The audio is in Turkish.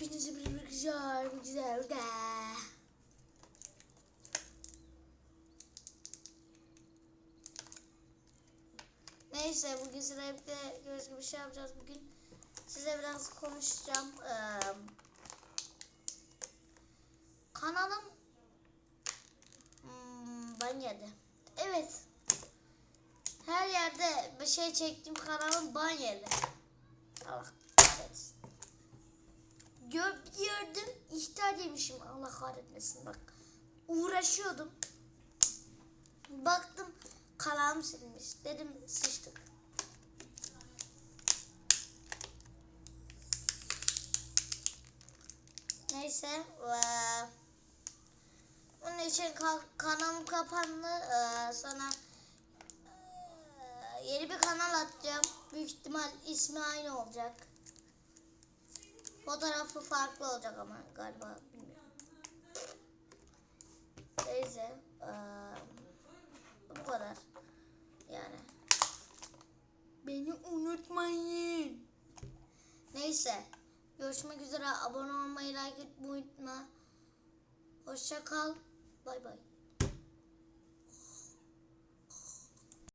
Hepinize bir bir güzel. Neyse bugün hep de göz gibi şey yapacağız bugün. Size biraz konuşacağım. Ee, kanalım hmm, ban. Evet. Her yerde bir şey çektiğim kanalım ban. Allah. Gör, gördüm ihtar demişim Allah kahretmesin bak. Uğraşıyordum. Baktım kanalım silinmiş. Dedim sıçtık. Neyse. eee, Bunun için ka- kanalım kapandı. Eee, Sonra eee, yeni bir kanal atacağım. Büyük ihtimal ismi aynı olacak. Fotoğrafı farklı olacak ama galiba bilmiyorum. Neyse. eee, bu kadar. Yani. Beni unutmayın. Neyse. Görüşmek üzere. Abone olmayı, like etmeyi unutma. Hoşça kal. Bay bay.